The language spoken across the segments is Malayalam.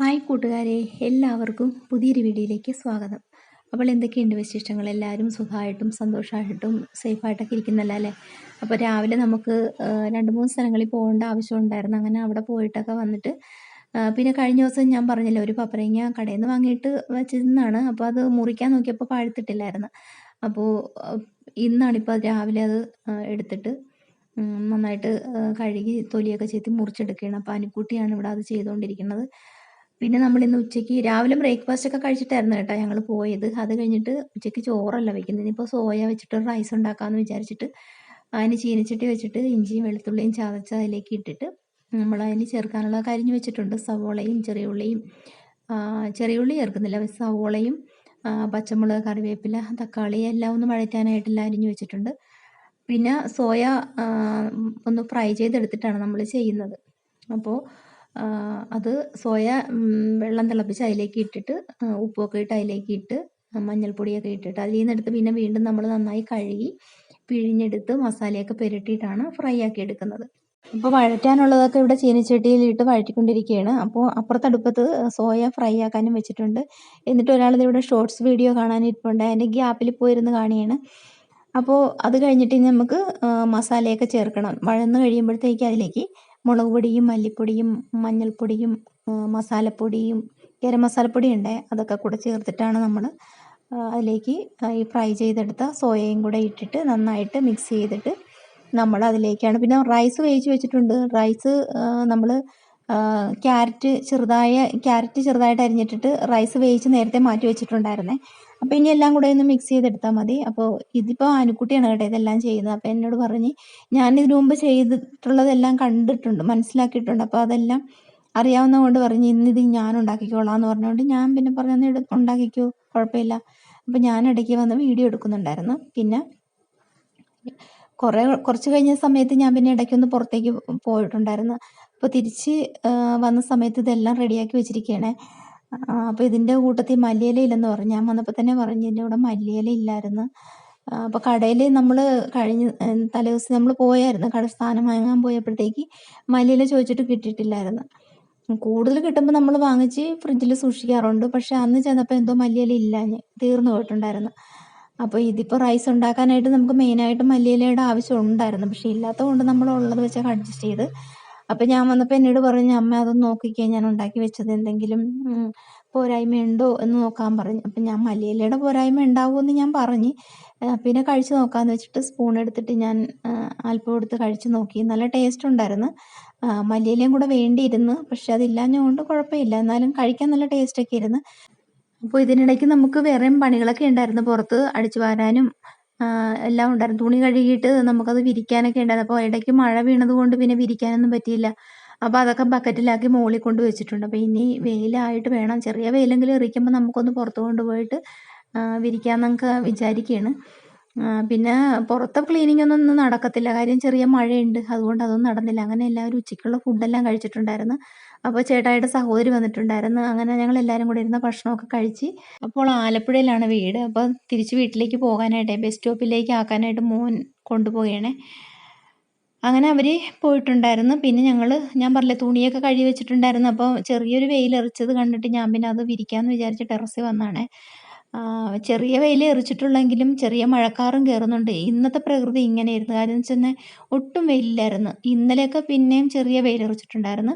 ഹായ് കൂട്ടുകാരെ എല്ലാവർക്കും പുതിയൊരു വീഡിയോയിലേക്ക് സ്വാഗതം. അപ്പോൾ എന്തൊക്കെയുണ്ട് വിശേഷങ്ങൾ? എല്ലാവരും സുഖമായിട്ടും സന്തോഷമായിട്ടും സേഫായിട്ടൊക്കെ ഇരിക്കുന്നല്ല? അല്ലേ? അപ്പോൾ രാവിലെ നമുക്ക് രണ്ട് മൂന്ന് സ്ഥലങ്ങളിൽ പോകേണ്ട ആവശ്യമുണ്ടായിരുന്നു അങ്ങനെ അവിടെ പോയിട്ടൊക്കെ വന്നിട്ട് പിന്നെ കഴിഞ്ഞ ദിവസം ഞാൻ പറഞ്ഞില്ല ഒരു പപ്പരങ്ങ കടയിൽ നിന്ന് വാങ്ങിയിട്ട് വെച്ചിരുന്നാണ് അപ്പോൾ അത് മുറിക്കാൻ നോക്കിയപ്പോൾ പഴുത്തിട്ടില്ലായിരുന്നു. അപ്പോൾ ഇന്നാണിപ്പോൾ രാവിലെ അത് എടുത്തിട്ട് നന്നായിട്ട് കഴുകി തൊലിയൊക്കെ ചെത്തി മുറിച്ചെടുക്കുകയാണ്. അപ്പോൾ അനുക്കുട്ടിയാണ് ഇവിടെ അത് ചെയ്തുകൊണ്ടിരിക്കുന്നത്. പിന്നെ നമ്മൾ ഇന്ന് ഉച്ചയ്ക്ക് രാവിലെ ബ്രേക്ക്ഫാസ്റ്റ് ഒക്കെ കഴിച്ചിട്ടായിരുന്നു കേട്ടോ ഞങ്ങൾ പോയത്. അത് കഴിഞ്ഞിട്ട് ഉച്ചയ്ക്ക് ചോറല്ല വെക്കുന്നത്. ഇനിയിപ്പോൾ സോയ വെച്ചിട്ട് റൈസ് ഉണ്ടാക്കാമെന്ന് വിചാരിച്ചിട്ട് അതിന് ചീനച്ചട്ടി വെച്ചിട്ട് ഇഞ്ചിയും വെളുത്തുള്ളിയും ചതച്ച് അതിലേക്ക് ഇട്ടിട്ട് നമ്മൾ അതിന് ചേർക്കാനുള്ള കരിഞ്ഞു വെച്ചിട്ടുണ്ട്. സവോളയും ചെറിയ ഉള്ളിയും ചെറിയ ഉള്ളി ചേർക്കുന്നില്ല സവോളയും പച്ചമുളക് കറിവേപ്പില തക്കാളി എല്ലാം ഒന്ന് വഴറ്റാനായിട്ടെല്ലാം അരിഞ്ഞു വെച്ചിട്ടുണ്ട്. പിന്നെ സോയ ഒന്ന് ഫ്രൈ ചെയ്തെടുത്തിട്ടാണ് നമ്മൾ ചെയ്യുന്നത്. അപ്പോൾ അത് സോയ വെള്ളം തിളപ്പിച്ച് അതിലേക്ക് ഇട്ടിട്ട് ഉപ്പൊക്കെ ഇട്ട് അതിലേക്ക് ഇട്ട് മഞ്ഞൾപ്പൊടിയൊക്കെ ഇട്ടിട്ട് അതിൽ നിന്നെടുത്ത് പിന്നെ വീണ്ടും നമ്മൾ നന്നായി കഴുകി പിഴിഞ്ഞെടുത്ത് മസാലയൊക്കെ പുരട്ടിയിട്ടാണ് ഫ്രൈ ആക്കി എടുക്കുന്നത്. അപ്പോൾ വഴറ്റാനുള്ളതൊക്കെ ഇവിടെ ചീനിച്ചട്ടിയിലിട്ട് വഴറ്റിക്കൊണ്ടിരിക്കുകയാണ്. അപ്പോൾ അപ്പുറത്തടുപ്പത്ത് സോയ ഫ്രൈ ആക്കാനും വെച്ചിട്ടുണ്ട്. എന്നിട്ട് ഒരാളിത് ഇവിടെ ഷോർട്സ് വീഡിയോ കാണാനിരിപ്പുണ്ട്. അതിന്റെ ഗ്യാപ്പിൽ പോയിരുന്ന് കാണുകയാണ് അപ്പോൾ അത് കഴിഞ്ഞിട്ട് നമുക്ക് മസാലയൊക്കെ ചേർക്കണം. വഴന്ന് കഴിയുമ്പോഴത്തേക്ക് അതിലേക്ക് മുളക് പൊടിയും മല്ലിപ്പൊടിയും മഞ്ഞൾപ്പൊടിയും മസാലപ്പൊടിയും ഗരം മസാലപ്പൊടി ഉണ്ട് അതൊക്കെ കൂടെ ചേർത്തിട്ടാണ് നമ്മൾ അതിലേക്ക് ഈ ഫ്രൈ ചെയ്തെടുത്ത സോയയും കൂടെ ഇട്ടിട്ട് നന്നായിട്ട് മിക്സ് ചെയ്തിട്ട് നമ്മൾ അതിലേക്കാണ്. പിന്നെ റൈസ് വേവിച്ച് വെച്ചിട്ടുണ്ട്. റൈസ് നമ്മൾ ക്യാരറ്റ് ചെറുതായ ക്യാരറ്റ് ചെറുതായിട്ട് അരിഞ്ഞിട്ടിട്ട് റൈസ് വേവിച്ച് നേരത്തെ മാറ്റി വെച്ചിട്ടുണ്ടായിരുന്നേ. അപ്പോൾ ഇനി എല്ലാം കൂടെ ഒന്ന് മിക്സ് ചെയ്തെടുത്താൽ മതി. അപ്പോൾ ഇതിപ്പോൾ ആനുക്കുട്ടിയാണ് കേട്ടോ ഇതെല്ലാം ചെയ്യുന്നത്. അപ്പോൾ എന്നോട് പറഞ്ഞ് ഞാൻ ഇതിനു മുമ്പ് ചെയ്തിട്ടുള്ളതെല്ലാം കണ്ടിട്ടുണ്ട് മനസ്സിലാക്കിയിട്ടുണ്ട്. അപ്പോൾ അതെല്ലാം അറിയാവുന്ന കൊണ്ട് പറഞ്ഞ് ഇന്ന് ഇത് ഞാൻ ഉണ്ടാക്കിക്കോളാം എന്ന് പറഞ്ഞുകൊണ്ട് ഞാൻ പിന്നെ പറഞ്ഞു ഉണ്ടാക്കിക്കോ കുഴപ്പമില്ല. അപ്പോൾ ഞാൻ ഇടയ്ക്ക് വന്ന് വീഡിയോ എടുക്കുന്നുണ്ടായിരുന്നു. പിന്നെ കുറേ കുറച്ച് കഴിഞ്ഞ സമയത്ത് ഞാൻ പിന്നെ ഇടയ്ക്കൊന്ന് പുറത്തേക്ക് പോയിട്ടുണ്ടായിരുന്നു. അപ്പോൾ തിരിച്ച് വന്ന സമയത്ത് ഇതെല്ലാം റെഡിയാക്കി വെച്ചിരിക്കുകയാണ് അപ്പോൾ ഇതിന്റെ കൂട്ടത്തിൽ മല്ലിയില ഇല്ലെന്ന് പറഞ്ഞു. ഞാൻ വന്നപ്പോൾ തന്നെ പറഞ്ഞു ഇതിന്റെ കൂടെ മല്ലിയില ഇല്ലായിരുന്നു. അപ്പോൾ കടയിൽ നമ്മൾ കഴിഞ്ഞ തലേദിവസം നമ്മൾ പോയായിരുന്നു. കട സ്ഥാനം വാങ്ങാൻ പോയപ്പോഴത്തേക്ക് മല്ലിയില ചോദിച്ചിട്ട് കിട്ടിയിട്ടില്ലായിരുന്നു. കൂടുതൽ കിട്ടുമ്പോൾ നമ്മൾ വാങ്ങിച്ച് ഫ്രിഡ്ജിൽ സൂക്ഷിക്കാറുണ്ട്. പക്ഷെ അന്ന് ചെന്നപ്പോൾ എന്തോ മല്ലിയില ഇല്ലാഞ്ഞ് തീർന്നു പോയിട്ടുണ്ടായിരുന്നു. അപ്പോൾ ഇതിപ്പോൾ റൈസ് ഉണ്ടാക്കാനായിട്ട് നമുക്ക് മെയിനായിട്ട് മല്ലിയിലയുടെ ആവശ്യം ഉണ്ടായിരുന്നു. പക്ഷേ ഇല്ലാത്തത് കൊണ്ട് നമ്മൾ ഉള്ളത് വെച്ചൊക്കെ അഡ്ജസ്റ്റ് ചെയ്ത് അപ്പം ഞാൻ വന്നപ്പോൾ എന്നോട് പറഞ്ഞു അമ്മ അതൊന്ന് നോക്കിക്കേ ഞാൻ ഉണ്ടാക്കി വെച്ചത് എന്തെങ്കിലും പോരായ്മയുണ്ടോ എന്ന് നോക്കാൻ പറഞ്ഞു. അപ്പം ഞാൻ മലയിലയുടെ പോരായ്മ ഉണ്ടാവുമെന്ന് ഞാൻ പറഞ്ഞു. പിന്നെ കഴിച്ചു നോക്കാമെന്ന് വെച്ചിട്ട് സ്പൂൺ എടുത്തിട്ട് ഞാൻ അല്പം എടുത്ത് കഴിച്ചു നോക്കി. നല്ല ടേസ്റ്റ് ഉണ്ടായിരുന്നു. മല്ലിയിലയും കൂടെ വേണ്ടിയിരുന്നു. പക്ഷെ അതില്ലാഞ്ഞുകൊണ്ട് കുഴപ്പമില്ല. എന്നാലും കഴിക്കാൻ നല്ല ടേസ്റ്റൊക്കെ ഇരുന്ന് അപ്പോൾ ഇതിനിടയ്ക്ക് നമുക്ക് വേറെയും പണികളൊക്കെ ഉണ്ടായിരുന്നു പുറത്ത് അടിച്ചു വാരാനും എല്ലാം ഉണ്ടായിരുന്നു. തുണി കഴുകിയിട്ട് നമുക്കത് വിരിക്കാനൊക്കെ ഉണ്ടായിരുന്നു. അപ്പോൾ ഇടയ്ക്ക് മഴ വീണത് കൊണ്ട് പിന്നെ വിരിക്കാനൊന്നും പറ്റിയില്ല. അപ്പോൾ അതൊക്കെ ബക്കറ്റിലാക്കി മോളി കൊണ്ട് വെച്ചിട്ടുണ്ട്. അപ്പോൾ ഇനി വെയിലായിട്ട് വേണം. ചെറിയ വെയിലെങ്കിലും എറിക്കുമ്പോൾ നമുക്കൊന്ന് പുറത്ത് കൊണ്ടുപോയിട്ട് വിരിക്കാമെന്നൊക്കെ വിചാരിക്കുകയാണ് പിന്നെ പുറത്തെ ക്ലീനിങ് ഒന്നും നടക്കത്തില്ല. കാര്യം ചെറിയ മഴയുണ്ട്. അതുകൊണ്ട് അതൊന്നും നടന്നില്ല. അങ്ങനെ എല്ലാവരും ഉച്ചയ്ക്കുള്ള ഫുഡെല്ലാം കഴിച്ചിട്ടുണ്ടായിരുന്നു. അപ്പോൾ ചേട്ടായിയുടെ സഹോദരി വന്നിട്ടുണ്ടായിരുന്നു. അങ്ങനെ ഞങ്ങൾ എല്ലാവരും കൂടെ ഇരുന്ന ഭക്ഷണമൊക്കെ കഴിച്ച് അപ്പോൾ ആലപ്പുഴയിലാണ് വീട്. അപ്പോൾ തിരിച്ച് വീട്ടിലേക്ക് പോകാനായിട്ട് ബസ് സ്റ്റോപ്പിലേക്ക് ആക്കാനായിട്ട് മോൻ കൊണ്ടുപോവുകയാണേ. അങ്ങനെ അവർ പോയിട്ടുണ്ടായിരുന്നു. പിന്നെ ഞങ്ങൾ ഞാൻ പറഞ്ഞില്ലേ തുണിയൊക്കെ കഴുകി വെച്ചിട്ടുണ്ടായിരുന്നു. അപ്പോൾ ചെറിയൊരു വെയിലെറിച്ചത് കണ്ടിട്ട് ഞാൻ പിന്നെ അത് വിരിക്കാമെന്ന് വിചാരിച്ച് ടെറസിൽ വന്നാണ് ചെറിയ വെയിൽ എറിച്ചിട്ടുള്ളെങ്കിലും ചെറിയ മഴക്കാറും കയറുന്നുണ്ട് ഇന്നത്തെ പ്രകൃതി ഇങ്ങനെയായിരുന്നു. കാര്യം വെച്ചാൽ ഒട്ടും വെയിലില്ലായിരുന്നു. ഇന്നലെയൊക്കെ പിന്നെയും ചെറിയ വെയിൽ വെയിലെറിച്ചിട്ടുണ്ടായിരുന്നു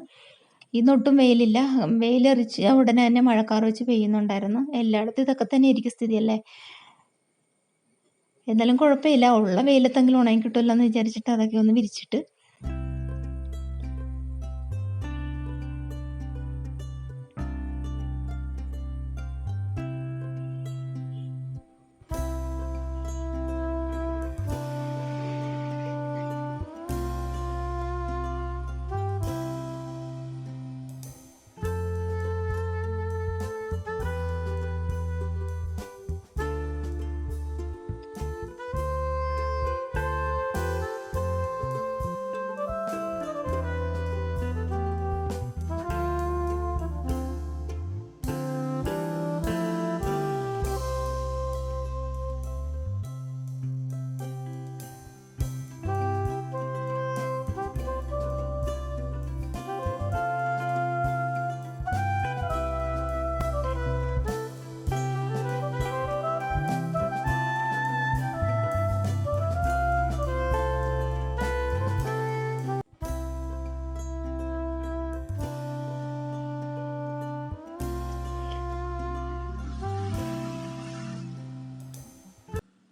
ഇന്നൊട്ടും വെയിലില്ല. വെയിലെറിച്ച് ഉടനെ തന്നെ മഴക്കാർ വെച്ച് പെയ്യുന്നുണ്ടായിരുന്നു. എല്ലായിടത്തും ഇതൊക്കെ തന്നെ ആയിരിക്കും സ്ഥിതിയല്ലേ? എന്നാലും കുഴപ്പമില്ല. ഉള്ള വെയിലത്തെങ്കിലും ഉണങ്ങി കിട്ടുമല്ലോ എന്ന് വിചാരിച്ചിട്ട് അതൊക്കെ ഒന്ന് വിരിച്ചിട്ട്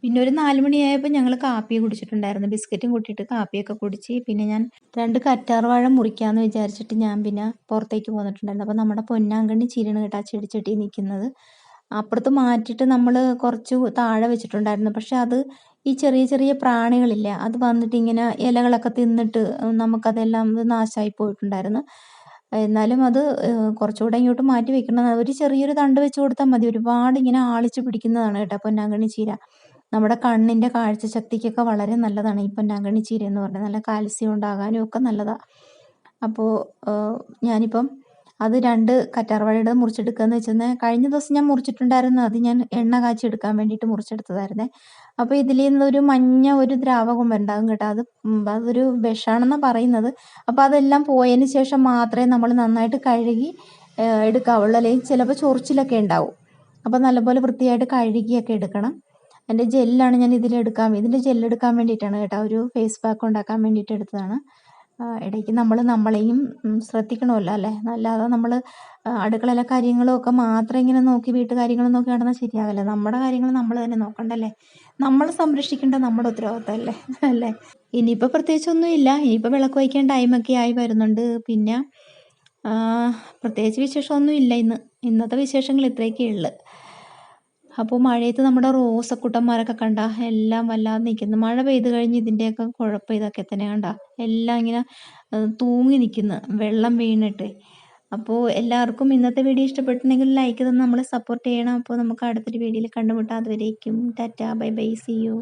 പിന്നെ ഒരു നാല് മണിയായപ്പോൾ ഞങ്ങൾ കാപ്പി കുടിച്ചിട്ടുണ്ടായിരുന്നു. ബിസ്ക്കറ്റും കൂട്ടിയിട്ട് കാപ്പിയൊക്കെ കുടിച്ച് പിന്നെ ഞാൻ രണ്ട് കറ്റാർവാഴ മുറിക്കാമെന്ന് വിചാരിച്ചിട്ട് ഞാൻ പിന്നെ പുറത്തേക്ക് പോന്നിട്ടുണ്ടായിരുന്നു. അപ്പോൾ നമ്മുടെ പൊന്നാങ്കണ്ണി ചിരിണ് കേട്ടോ ആ ചെടിച്ചട്ടി നിൽക്കുന്നത്. അപ്പുറത്ത് മാറ്റിയിട്ട് നമ്മൾ കുറച്ച് താഴെ വെച്ചിട്ടുണ്ടായിരുന്നു. പക്ഷെ അത് ഈ ചെറിയ ചെറിയ പ്രാണികളില്ലേ. അത് വന്നിട്ട് ഇങ്ങനെ ഇലകളൊക്കെ തിന്നിട്ട് നമുക്കതെല്ലാം നാശമായി പോയിട്ടുണ്ടായിരുന്നു. എന്നാലും അത് കുറച്ചുകൂടെ ഇങ്ങോട്ട് മാറ്റി വെക്കണം. ഒരു ചെറിയൊരു തണ്ട് വെച്ച് കൊടുത്താൽ മതി. ഒരുപാട് ഇങ്ങനെ ആളിച്ച് പിടിക്കുന്നതാണ് കേട്ടോ പൊന്നാങ്കണ്ണി ചീര. നമ്മുടെ കണ്ണിന്റെ കാഴ്ചശക്തിക്കൊക്കെ വളരെ നല്ലതാണ്. ഈ പൊന്നാങ്കണ്ണി ചീര എന്ന് പറഞ്ഞാൽ നല്ല കാൽസ്യം ഉണ്ടാകാനും ഒക്കെ നല്ലതാണ് അപ്പോൾ ഞാനിപ്പം അത് രണ്ട് കറ്റാർവാഴയുടെ മുറിച്ചെടുക്കുകയെന്ന് വെച്ചാൽ കഴിഞ്ഞ ദിവസം ഞാൻ മുറിച്ചിട്ടുണ്ടായിരുന്നു. അത് ഞാൻ എണ്ണ കാച്ചി എടുക്കാൻ വേണ്ടിയിട്ട് മുറിച്ചെടുത്തതായിരുന്നേ. അപ്പോൾ ഇതിൽ നിന്നൊരു മഞ്ഞ ഒരു ദ്രാവകം ഉണ്ടാകും കേട്ടോ. അത് അതൊരു വിഷാണെന്നാണ് പറയുന്നത്. അപ്പോൾ അതെല്ലാം പോയതിന് ശേഷം മാത്രമേ നമ്മൾ നന്നായിട്ട് കഴുകി എടുക്കാവുള്ളൂ. അല്ലെങ്കിൽ ചിലപ്പോൾ ചൊറിച്ചിലൊക്കെ ഉണ്ടാവും. അപ്പോൾ നല്ലപോലെ വൃത്തിയായിട്ട് കഴുകിയൊക്കെ എടുക്കണം. എന്റെ ജെല്ലാണ് ഞാൻ ഇതിലെടുക്കാൻ ഇതിന്റെ ജെല്ലെടുക്കാൻ വേണ്ടിയിട്ടാണ് കേട്ടോ ഒരു ഫേസ് പാക്ക് ഉണ്ടാക്കാൻ വേണ്ടിയിട്ട് എടുത്തതാണ്. ഇടയ്ക്ക് നമ്മൾ നമ്മളെയും ശ്രദ്ധിക്കണമല്ലോ അല്ലേ? അല്ലാതെ നമ്മൾ അടുക്കളയിലെ കാര്യങ്ങളും ഒക്കെ മാത്രം ഇങ്ങനെ നോക്കി വീട്ടു കാര്യങ്ങളും നോക്കി നടന്നാൽ ശരിയാവില്ല. നമ്മുടെ കാര്യങ്ങൾ നമ്മൾ തന്നെ നോക്കണ്ടല്ലേ? നമ്മൾ സംരക്ഷിക്കേണ്ട നമ്മുടെ ഉത്തരവാദിത്തമല്ലേ അല്ലേ? ഇനിയിപ്പോൾ പ്രത്യേകിച്ചൊന്നുമില്ല ഇനിയിപ്പോൾ വിളക്ക് വയ്ക്കാൻ ടൈമൊക്കെ ആയി വരുന്നുണ്ട്. പിന്നെ പ്രത്യേകിച്ച് വിശേഷമൊന്നുമില്ല ഇന്ന്. ഇന്നത്തെ വിശേഷങ്ങൾ ഇത്രയൊക്കെ ഉള്ളു. അപ്പോൾ മഴയത്ത് നമ്മുടെ റോസക്കുട്ടന്മാരൊക്കെ കണ്ട എല്ലാം വല്ലാതെ നിൽക്കുന്നു മഴ പെയ്ത് കഴിഞ്ഞ് ഇതിന്റെയൊക്കെ കുഴപ്പം ഇതൊക്കെ തന്നെ കണ്ട. എല്ലാം ഇങ്ങനെ തൂങ്ങി നിൽക്കുന്നു വെള്ളം വീണിട്ട്. അപ്പോൾ എല്ലാവർക്കും ഇന്നത്തെ വീഡിയോ ഇഷ്ടപ്പെട്ടിട്ടുണ്ടെങ്കിൽ ലൈക്ക് തന്ന് നമ്മളെ സപ്പോർട്ട് ചെയ്യണം. അപ്പോൾ നമുക്ക് അടുത്തൊരു വീഡിയോയിൽ കണ്ടുമുട്ടാം. അതുവരേക്കും tata bye bye see you